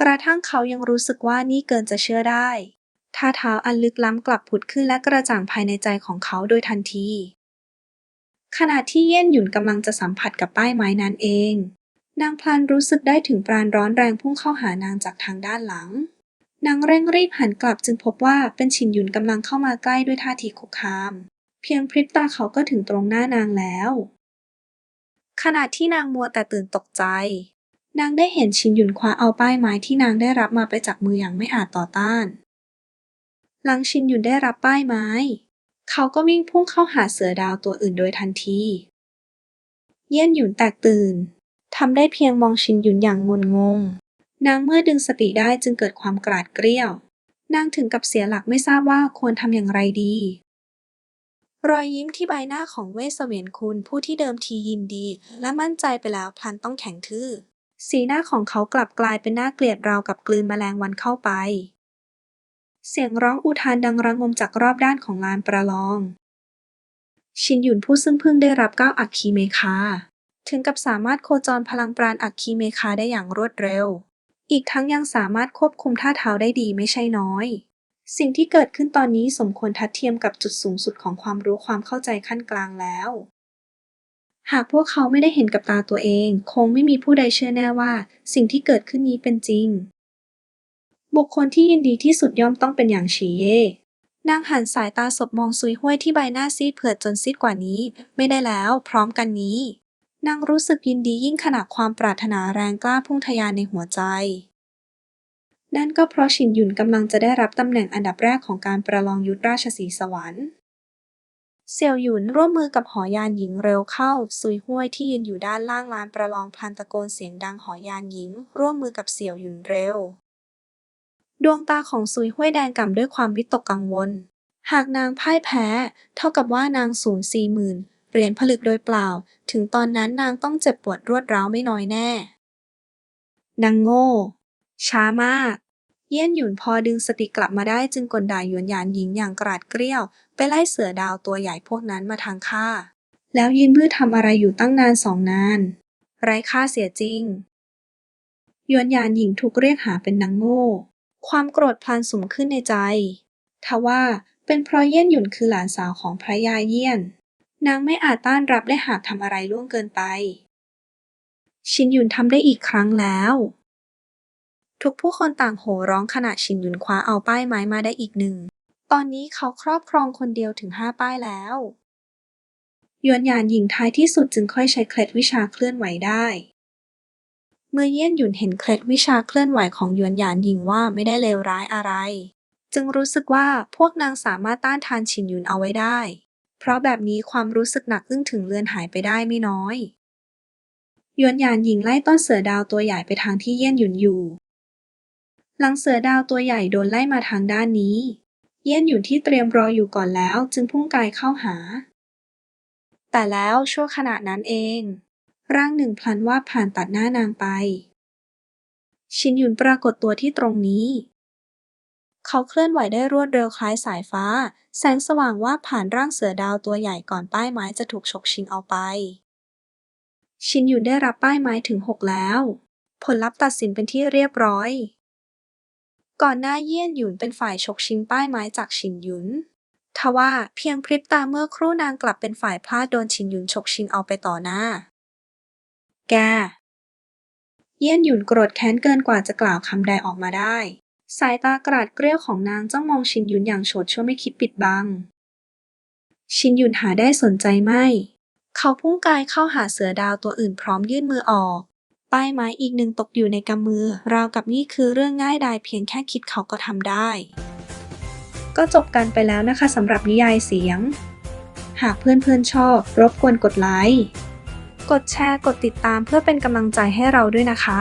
กระทั่งเขายังรู้สึกว่านี่เกินจะเชื่อได้ ท่าเท้าอันลึกล้ำกลับผุดขึ้นและกระจ่างภายในใจของเขาโดยทันที ขณะที่เย่นหยุนกำลังจะสัมผัสกับป้ายไม้นั้นเอง นางพลันรู้สึกได้ถึงปราณร้อนแรงพุ่งเข้าหานางจากทางด้านหลังนางเร่งรีบหันกลับจึงพบว่าเป็นฉินหยุนกำลังเข้ามาใกล้ด้วยท่าทีคุกคาม เพียงพริบตาเขาก็ถึงตรงหน้านางแล้ว ขณะที่นางมัวแต่ตื่นตกใจ นางได้เห็นชินหยุนคว้าเอาป้ายไม้ที่นางได้รับมาไปจากมืออย่างไม่อาจต่อต้าน หลังชินหยุนได้รับป้ายไม้ เขาก็วิ่งพุ่งเข้าหาเสือดาวตัวอื่นโดยทันที เยี่ยนหยุนแตกตื่นทำได้เพียงมองชินหยุนอย่างงุนงง นางเมื่อดึงสติได้จึงเกิดความกราดเกรี้ยว นางถึงกับเสียหลักไม่ทราบว่าควรทำอย่างไรดี รอยยิ้มที่ใบหน้าของเวสเวียนคุณผู้ที่เดิมทียินดี และมั่นใจไปแล้วพลันต้องแข็งทื่อ สีหน้าของเขากลับกลายเป็นหน้าเกลียดราวกับกลืนแมลงวันเข้าไป เสียงร้องอุทานดังระงมจากรอบด้านของลานประลอง ชินหยุนผู้ซึ่งเพิ่งได้รับก้าวอัคคีเมคา ถึงกับสามารถโคจรพลังปราณอัคคีเมคาได้อย่างรวดเร็ว อีกทั้งยังสามารถควบคุมท่าเท้าได้ดีไม่ใช่น้อย สิ่งที่เกิดขึ้นตอนนี้สมควรทัดเทียมกับจุดสูงสุดของความรู้ความเข้าใจขั้นกลางแล้ว หากพวกเขาไม่ได้เห็นกับตาตัวเอง คงไม่มีผู้ใดเชื่อแน่ว่า สิ่งที่เกิดขึ้นนี้เป็นจริง บุคคลที่ยินดีที่สุดย่อมต้องเป็นอย่างฉีเย่นางหันสายตาสบมองซุยห้วยที่ใบหน้าซีดเผือดจนซีดกว่านี้ ไม่ได้แล้ว พร้อมกันนี้ นางรู้สึกยินดียิ่งขณะความปรารถนาแรงกล้าพุ่งทะยานในหัวใจ นั่นก็เพราะชินหยุนกำลังจะได้รับตำแหน่งอันดับแรกของการประลองยุทธราชสีสวรรค์ เสี่ยวหยุนร่วมมือกับหอยานหญิงเร็วเข้า ซุยห้วยที่ยืนอยู่ด้านล่างลานประลองพลันตะโกนเสียงดังหอยานหญิง ร่วมมือกับเสี่ยวหยุนเร็ว ดวงตาของซุยห้วยแดงก่ำด้วยความวิตกกังวล หากนางพ่ายแพ้ เท่ากับว่านางสูญสี่หมื่นเหรียญผลึกโดยเปล่า ถึงตอนนั้นนางต้องเจ็บปวดรวดร้าวไม่น้อยแน่ นางโง่ ช้ามาก เยี่ยนหยุนพอดึงสติกลับมาได้จึงกลด่าหยวนหยานหญิงอย่างกราดเกรี้ยวไปไล่เสือดาวตัวใหญ่พวกนั้นมาทางข้า แล้วยืนมืดทำอะไรอยู่ตั้งนานสองนาน ไร้ค่าเสียจริงหยวนหยานหญิงถูกเรียกหาเป็นนางโง่ ความโกรธพลันสุมขึ้นในใจทว่าเป็นเพราะเยี่ยนหยุนคือหลานสาวของพระยาเยี่ยน นางไม่อาจต้านรับได้หากทำอะไรล่วงเกินไป ชินหยุนทำได้อีกครั้งแล้ว ทุกผู้คนต่างโห่ร้องขณะชินหยุนคว้าเอาป้ายไม้มาได้อีกหนึ่ง ตอนนี้เขาครอบครองคนเดียวถึงห้าป้ายแล้วหยวนหยานหญิงท้ายที่สุดจึงค่อยใช้เคล็ดวิชาเคลื่อนไหวได้ เมื่อเยี่ยนหยุนเห็นเคล็ดวิชาเคลื่อนไหวของหยวนหยานหญิงว่าไม่ได้เลวร้ายอะไร จึงรู้สึกว่าพวกนางสามารถต้านทานชินหยุนเอาไว้ได้ เพราะแบบนี้ความรู้สึกหนักอึ้งถึงเลือนหายไปได้ไม่น้อยหยวนหยานหญิงไล่ต้นเสือดาวตัวใหญ่ไปทางที่เยี่ยนหยุนอยู่ หลังเสือดาวตัวใหญ่โดนไล่มาทางด้านนี้ เยี่ยนหยุนที่เตรียมรออยู่ก่อนแล้วจึงพุ่งกายเข้าหา แต่แล้วชั่วขณะนั้นเอง ร่างหนึ่งพลันว่าผ่านตัดหน้านางไป ชินหยุนปรากฏตัวที่ตรงนี้ เขาเคลื่อนไหวได้รวดเร็วคล้ายสายฟ้า แสงสว่างว่าผ่านร่างเสือดาวตัวใหญ่ก่อนป้ายไม้จะถูกฉกชิงเอาไป ชินหยุนได้รับป้ายไม้ถึงหกแล้ว ผลลัพธ์ตัดสินเป็นที่เรียบร้อย ก่อนหน้าเยี่ยนหยุนเป็นฝ่ายฉกชิงป้ายไม้จากชินหยุน ทว่าเพียงพริบตาเมื่อครู่นางกลับเป็นฝ่ายพลาดโดนชินหยุนฉกชิงเอาไปต่อหน้า แก เยี่ยนหยุนโกรธแค้นเกินกว่าจะกล่าวคำใดออกมาได้ สายตากราดเกรี้ยวของนางจ้องมองชินหยุนอย่างโฉดชั่วไม่คิดปิดบัง ชินหยุนหาได้สนใจไม่ เขาพุ่งกายเข้าหาเสือดาวตัวอื่นพร้อมยื่นมือออก ป้ายไม้อีกหนึ่งตกอยู่ในกำมือ ราวกับนี่คือเรื่องง่ายดายเพียงแค่คิดเขาก็ทำได้ ก็จบกันไปแล้วนะคะสำหรับนิยายเสียง หากเพื่อนๆชอบ รบกวนกดไลค์ กดแชร์ กดติดตามเพื่อเป็นกำลังใจให้เราด้วยนะคะ